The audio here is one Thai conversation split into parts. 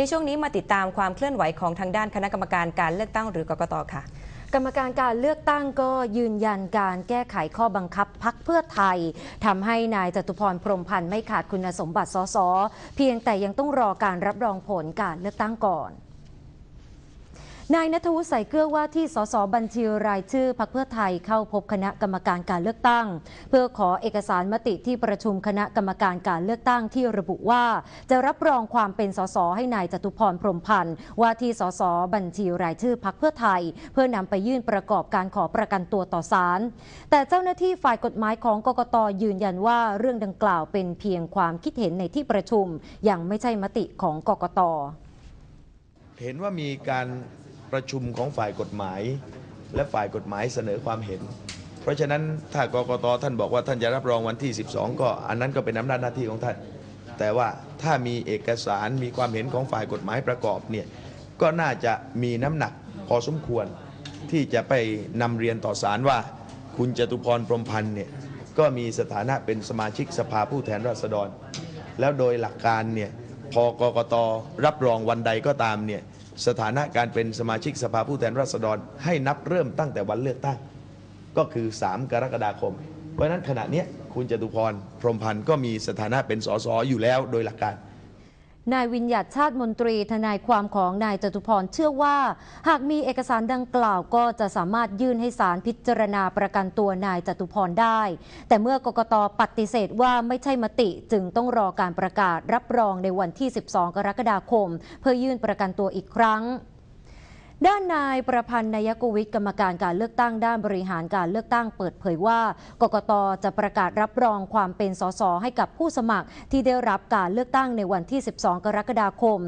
ในช่วงนี้มาติดตามความเคลื่อนไหวของทางด้านคณะกรรมการการเลือกตั้งหรือกกตค่ะ กรรมการการเลือกตั้งก็ยืนยันการแก้ไขข้อบังคับพักเพื่อไทยทำให้นายจตุพรพรมพันธ์ไม่ขาดคุณสมบัติสสเพียงแต่ยังต้องรอการรับรองผลการเลือกตั้งก่อน นายนัทวุฒิใส่เกลือว่าที่สสบัญชีรายชื่อพรรคเพื่อไทยเข้าพบคณะกรรมการการเลือกตั้ง เพื่อขอเอกสารมติที่ประชุมคณะกรรมการการเลือกตั้งที่ระบุว่า จะรับรองความเป็นสสให้นายจตุพรพรมพันธ์ว่าที่สสบัญชีรายชื่อพรรคเพื่อไทย เพื่อนำไปยื่นประกอบการขอประกันตัวต่อศาลแต่เจ้าหน้าที่ฝ่ายกฎหมายของกกตยืนยันว่าเรื่องดังกล่าวเป็นเพียงความคิดเห็นในที่ประชุมยังไม่ใช่มติของกกตเห็นว่ามีการ ประชุมของฝ่ายกฎหมาย และฝ่ายกฎหมายเสนอความเห็น เพราะฉะนั้นถ้ากกตท่านบอกว่าท่านจะรับรองวันที่ 12 ก็อันนั้นก็เป็นอำนาจหน้าที่ของท่าน แต่ว่าถ้ามีเอกสารมีความเห็นของฝ่ายกฎหมายประกอบเนี่ยก็น่าจะมีน้ำหนักพอสมควรที่จะไปนำเรียนต่อศาลว่า คุณจตุพรพรหมพันธ์เนี่ยก็มีสถานะเป็นสมาชิกสภาผู้แทนราษฎร แล้วโดยหลักการเนี่ยพอกกตรับรองวันใดก็ตามเนี่ย สถานะการเป็นสมาชิกสภาผู้แทนราษฎร ให้นับเริ่มตั้งแต่วันเลือกตั้ง ก็คือ 3 กรกฎาคม เพราะฉะนั้นขณะนี้คุณจตุพรพรหมพันธ์ก็มีสถานะเป็นสสอยู่แล้วโดยหลักการ นายวิญญัติชาติมนตรีทนายความของนายจตุพรเชื่อว่า หากมีเอกสารดังกล่าวก็จะสามารถยื่นให้ศาลพิจารณาประกันตัวนายจตุพรได้ แต่เมื่อกกตปฏิเสธว่าไม่ใช่มติจึงต้องรอการประกาศรับรองในวันที่ 12 กรกฎาคม เพื่อยื่นประกันตัวอีกครั้ง ด้านนายประพันธ์นายกวิทย์กรรมการการเลือกตั้งด้านบริหารการเลือกตั้งเปิดเผยว่ากกตจะประกาศรับรองความเป็นสสให้กับผู้สมัครที่ได้รับการเลือกตั้งในวันที่ 12 กรกฎาคม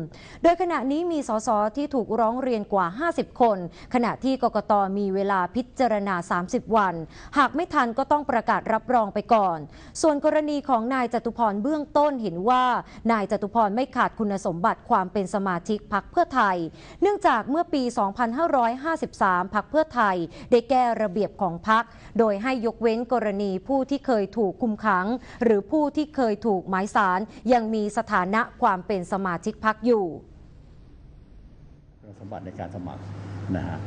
โดยขณะนี้มีสสที่ถูกร้องเรียนกว่า 50 คน ขณะที่กกตมีเวลาพิจารณา 30 วัน หากไม่ทันก็ต้องประกาศรับรองไปก่อน ส่วนกรณีของนายจตุพรเบื้องต้นเห็นว่า นายจตุพรไม่ขาดคุณสมบัติความเป็นสมาชิกพรรคเพื่อไทย เนื่องจากเมื่อปี2553 พักเพื่อไทย ได้แก้ระเบียบของพัก โดยให้ยกเว้นกรณีผู้ที่เคยถูกคุมขัง หรือผู้ที่เคยถูกหมายสารยังมีสถานะความเป็นสมาชิกพักอยู่คุณสมบัติในการสมัครนะฮะ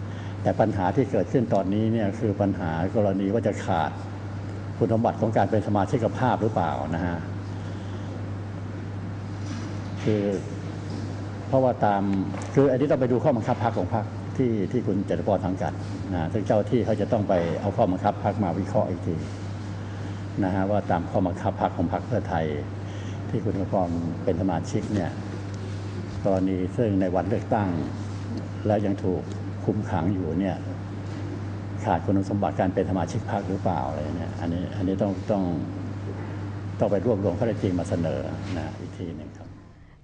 แต่ปัญหาที่เกิดขึ้นตอนนี้เนี่ยคือปัญหากรณีว่าจะขาดคุณสมบัติของการเป็นสมาชิกภาพหรือเปล่านะฮะคือ ราะว่าตามคืออันนี้ต้องไปดูข้อบังคับพักของพักที่ที่คุณจตุพรสังกัดนะซึ่งเจ้าที่เขาจะต้องไปเอาข้อบังคับพักมาวิเคราะห์อีกทีนะฮะว่าตามข้อบังคับพักของพักเพื่อไทย ที่คุณจตุพรเป็นสมาชิกเนี่ยกรณีซึ่งในวันเลือกตั้ง แล้วยังถูกคุมขังอยู่เนี่ยขาดคุณสมบัติการเป็นสมาชิกพรรคหรือเปล่าอะไรเนี่ยอันนี้อันนี้ต้องต้องต้องไปรวบรวมข้อเท็จจริงมาเสนอนะอีกทีหนึ่งครับ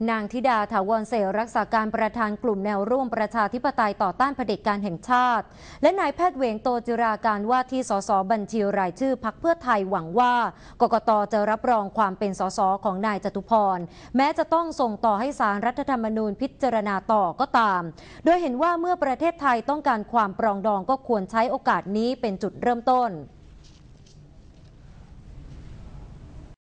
นางธิดาถาวรเสรักษาการประธานกลุ่มแนวร่วมประชาธิปไตยต่อต้านเผด็จการแห่งชาติ และนายแพทย์เวงโตจิราการว่าที่สสบัญชีรายชื่อพักเพื่อไทยหวังว่ากกตจะรับรองความเป็นสสของนายจตุพร แม้จะต้องส่งต่อให้สารรัฐธรรมนูญพิจารณาต่อก็ตาม โดยเห็นว่าเมื่อประเทศไทยต้องการความปรองดองก็ควรใช้โอกาสนี้เป็นจุดเริ่มต้น